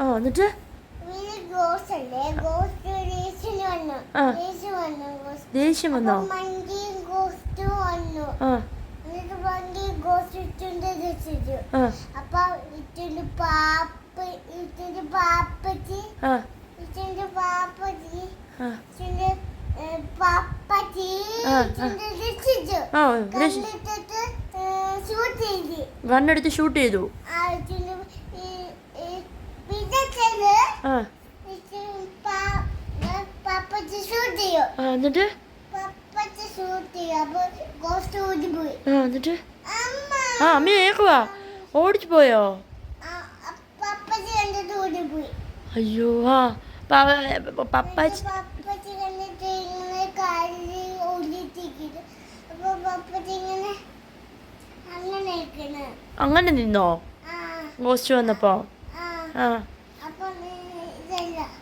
ആ എന്നിട്ട് ദേഷ്യം വന്നോ. ആ. ഷൂട്ട് ഗോസ്റ്റ് എന്നിട്ട്? ആ അമ്മ ഏക്കുവാ ഓടിച്ചു പോയോ? അയ്യോ ആ. പപ്പാച്ചി അങ്ങനെ നിന്നോ? ഗോസ്റ്റ് വന്നപ്പോ? ആ ആ അപ്പൊ നീ- ഇതല്ല ആ ഇങ്ങനെ പപ്പച്ചില്ല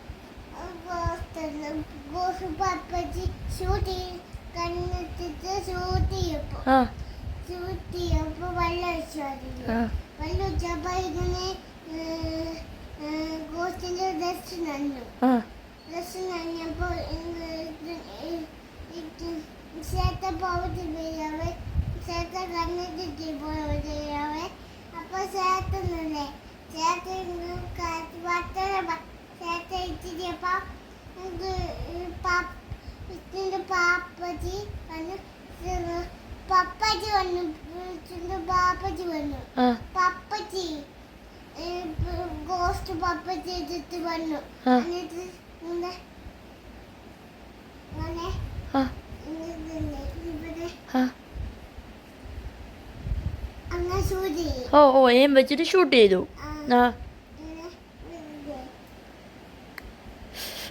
ചെയ്യപ്പോ വെള്ളം ഒഴിച്ചു വെള്ളം ഒഴിച്ചപ്പോ ഇങ്ങനെ ഗോസിന്റെ ഡ്രസ് നന്നു ആ. ഡ്രസ് നന്നപ്പോ ചേട്ട പോയിട്ട് ചെയ്യാവേ ചേട്ട കണ്ണിട്ട് പോയാവേ അപ്പൊ ചേട്ടനല്ലേ ചേട്ട വട്ടന പാപ്പച്ചി വന്നു വന്നു പാപ്പച്ചി വന്നു ഗോസ്റ്റ് വന്നു എന്നിട്ട് ഓ ഓ ഏം വെച്ചിട്ട് ഷൂട്ട് ചെയ്തു. ആ ഇങ്ങനെ ഇവിടെ. ഏ,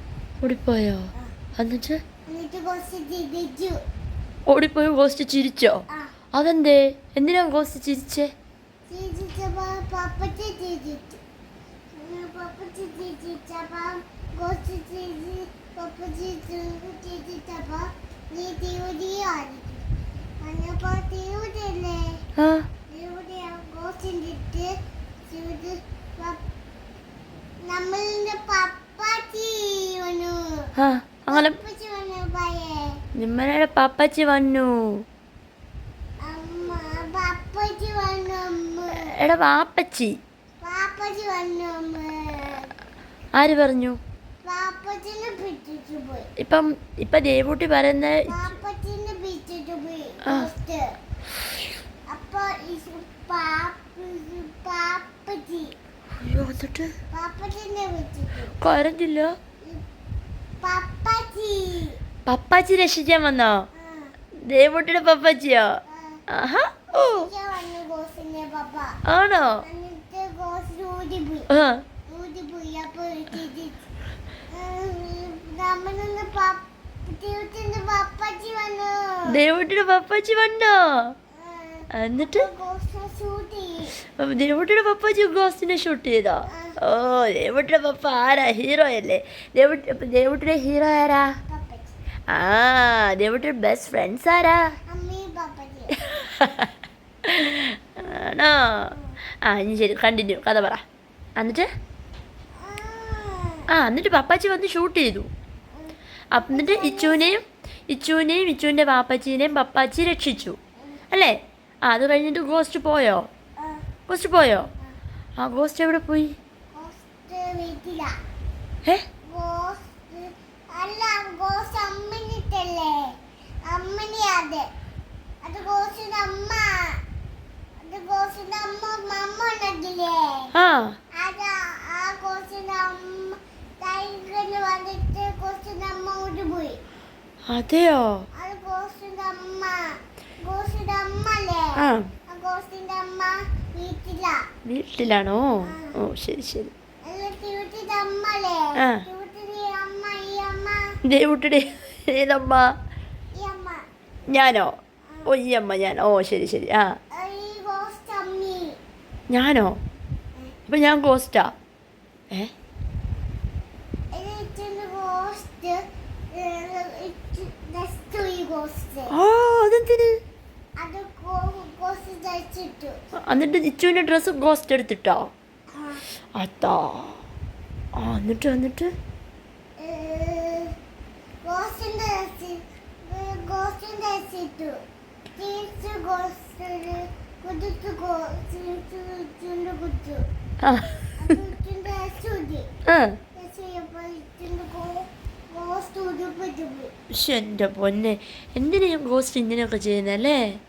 എവിടേക്കാ കുത്തും അല്ല അല്ല അല്ല ഇങ്ങനെ കണ്ണിട്ടിട്ട് ആ അങ്ങനെ ഷൂട്ട് ചെയ്യും പപ്പച്ചി ഓ എന്നിട്ട് ഇങ്ങനെ ഇതിപ്പോ അല്ല മ- കണ്ണ് ബണ്ണ് കണ്ണ് അല്ല അല്ല കള്ളിട്ടിട്ട് കള്ളിട്ടിട്ട് ഷൂട്ട് ചെയ്യും ആണോ എന്നിട്ട് ഉ- എന്നിട്ട് പൂയത് ആ പൂയത് ആ പൂയപ്പോ ഊടി പുരി കോസ്റ്റ് ഓടിപ്പോയോ എന്നിട്ട് എന്നിട്ട് കോസ്റ്റ് തിരിച്ചു ഓടിപ്പോയി ഗോസ്റ്റ് ചിരിച്ചോ ആ അതെന്തേ എന്തിനാ ഗോസ്റ്റ് ചിരിച്ചേ തിരിച്ചപ്പോ പപ്പച്ചി തിരിച്ചു അങ്ങനെ പപ്പച്ചി തിരിച്ചപ്പോ കോസ്റ്റ് തിരിച്ച് പപ്പച്ചി തിരിച്ചപ്പോ നീ തിരുതി ആയിരിക്കും അന്നപ്പോ തിരുതില്ലേ ആ തിരുതി കോസ്റ്റിന്റെ ഇട്ട് തിരുതി നമ്മളിന്റെ പപ്പാച്ചി വന്നു ആ അങ്ങനെ പപ്പച്ചി വന്നു പയ്യേ നിമ്മനയുടെ പപ്പച്ചി വന്നു. എടാ വാപ്പച്ചി. ആര് പറഞ്ഞു? ഇപ്പം ഇപ്പൊ ദേവൂട്ടി പറയുന്ന അയ്യോ എന്നിട്ട് കരഞ്ഞില്ല പപ്പച്ചി. രക്ഷിക്കാൻ വന്നോ? ദേവൂട്ടിയുടെ പപ്പാച്ചിയോ. ആഹാ. ഓ. ആണോ? ദേവൂട്ടിയുടെ പപ്പാച്ചി വന്നോ? എന്നിട്ട് അപ്പൊ ഗോസ്റ്റ് ഷൂട്ട് ചെയ്യും അപ്പൊ ദേവൂട്ടിയുടെ പപ്പ ഗോസ്റ്റിനെ ഷൂട്ട് ചെയ്തോ? ഓ ദേവട്ടിയുടെ പപ്പ ആരാ? ഹീറോ അല്ലേ? ദേവട്ടി ദേവട്ടിയുടെ ഹീറോ ആരാ? ആ ദേവട്ടിയുടെ ബെസ്റ്റ് ഫ്രണ്ട്സ് ആരാ? ആണോ? ആ ഇനി ശരി കണ്ടിന്യൂ കഥ പറ. എന്നിട്ട്? ആ എന്നിട്ട് പപ്പാച്ചി വന്ന് ഷൂട്ട് ചെയ്തു. എന്നിട്ട് ഇച്ചുവിനെയും ഇച്ചുവിനെയും ഇച്ചുവിന്റെ പാപ്പച്ചീനെയും പപ്പാച്ചി രക്ഷിച്ചു. അല്ലേ? അത് കഴിഞ്ഞിട്ട് ഗോസ്റ്റ് പോയോ? ഗോസ്റ്റ് പോയോ? ആ ഗോസ്റ്റ് എവിടെ പോയി? ഏ ആ. അതെയോ? ആ. വീട്ടിലാണോ ഓ ശരി ശരി ആ. ദേവുട്ടിയുടെ ഏതമ്മ ഞാനോ ഓ ഈ അമ്മ ഞാൻ ഓ ശരി ശരി ആ ഞാനോ അപ്പം ഞാൻ ഗോസ്റ്റാ ഏ ഇതിന്റെ ഗോസ്റ്റ് ജസ്റ്റ് ഈ ഗോസ്റ്റ് ആ അതെന്തിന് അത് ഗോസ്റ്റ് ധരിച്ചിട്ടു എന്നിട്ട് നിച്ചുവിന്റെ ഡ്രസ്സ് ഗോസ്റ്റ് എടുത്തിട്ടോ? അതാ. ആ എന്നിട്ട് എന്നിട്ട്? എന്റെ എന്റെ പൊന്നെ. എന്തിനാ ഗോസ്റ്റ് ഇങ്ങനെയൊക്കെ ചെയ്യുന്നല്ലേ?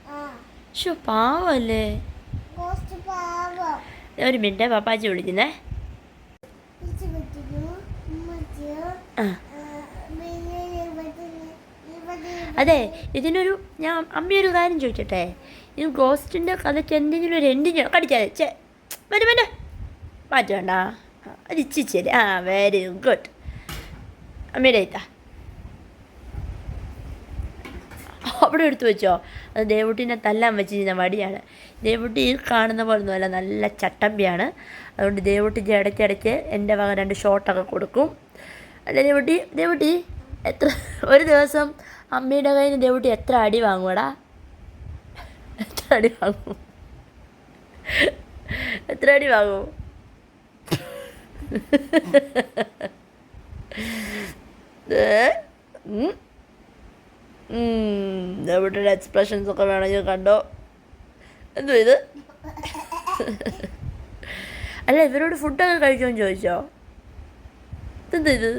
പാവല്ലേ? ഒരു മിനിറ്റ് പാപ്പാജി വിളിക്കുന്നേ. അതെ ഇതിനൊരു ഞാൻ അമ്മയൊരു കാര്യം ചോദിച്ചട്ടെ ഇത് ഗോസ്റ്റിന്റെ കഥയ്ക്ക് എന്തെങ്കിലും ഒരു എൻഡിങ് കടിക്കാതെ ചേ വരും വരും. മാറ്റണ്ട അത് ഇച്ചിരി ആ വെരി ഗുഡ് അമ്മയുടെ ഇത്താ അവിടെ എടുത്തു വെച്ചോ. അത് ദേവുട്ടിനെ തല്ലാൻ വെച്ചിരുന്ന വടിയാണ് ദേവുട്ടി കാണുന്ന പോലൊന്നുമല്ല നല്ല ചട്ടമ്പിയാണ്. അതുകൊണ്ട് ദേവുട്ടി ഇടയ്ക്കിടയ്ക്ക് എന്റെ വക രണ്ട് ഷോട്ടൊക്കെ കൊടുക്കും. അല്ല ദേവുട്ടി ദേവുട്ടി എത്ര ഒരു ദിവസം അമ്മയുടെ കയ്യിൽ നിന്ന് ദേവുട്ടി എത്ര അടി വാങ്ങുവടാ? എത്ര അടി വാങ്ങും? എത്ര അടി വാങ്ങും? ഏ? ദേവുട്ടിയുടെ എക്സ്പ്രഷൻസ് ഒക്കെ വേണമെങ്കിൽ കണ്ടോ? എന്തോ ഇത്? അല്ല ഇവരോട് ഫുഡൊക്കെ കഴിക്കുമെന്ന് ചോദിച്ചോ? എന്താ ഇത്?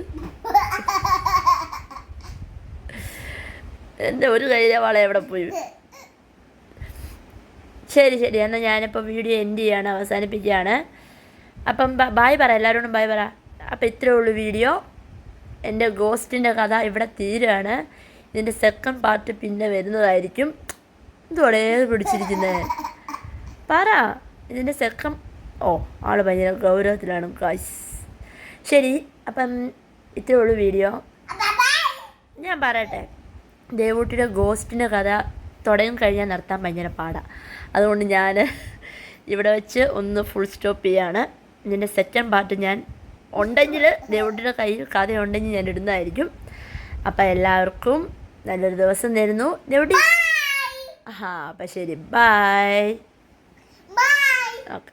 എന്റെ ഒരു കയ്യിലെ വള എവിടെ പോയി? ശരി ശരി. എന്നാൽ ഞാനിപ്പോൾ വീഡിയോ എൻഡ് ചെയ്യാണ് അവസാനിപ്പിക്കുകയാണ്. അപ്പം ബായ് പറ. എല്ലാവരോടും ബായ് പറ. അപ്പം ഇത്രയേ ഉള്ളൂ വീഡിയോ എന്റെ ഗോസ്റ്റിന്റെ കഥ ഇവിടെ തീരുകയാണ്. ഇതിന്റെ സെക്കൻഡ് പാർട്ട് പിന്നെ വരുന്നതായിരിക്കും. ഇതോടെ പിടിച്ചിരിക്കുന്നത് പറ. ഇതിന്റെ സെക്കൻഡ് ഓ ആൾ ഭയങ്കര ഗൗരവത്തിലാണ് കാശ് ശരി അപ്പം ഇത്രേ ഉള്ളൂ വീഡിയോ ഞാൻ പറയട്ടെ. ദേവൂട്ടിയുടെ ഗോസ്റ്റിന്റെ കഥ തുടങ്ങി കഴിഞ്ഞാൽ നിർത്താൻ ഭയങ്കര പാടാണ് അതുകൊണ്ട് ഞാൻ ഇവിടെ വെച്ച് ഒന്ന് ഫുൾ സ്റ്റോപ്പ് ചെയ്യാണ്. ഇതിന്റെ സെക്കൻഡ് പാർട്ട് ഞാൻ ഉണ്ടെങ്കിൽ ദേവൂട്ടിയുടെ കയ്യിൽ കഥയുണ്ടെങ്കിൽ ഞാൻ ഇടുന്നതായിരിക്കും. അപ്പം എല്ലാവർക്കും നല്ലൊരു ദിവസം തരുന്നു. എവിടെ ആ അപ്പം ശരി. Bye okay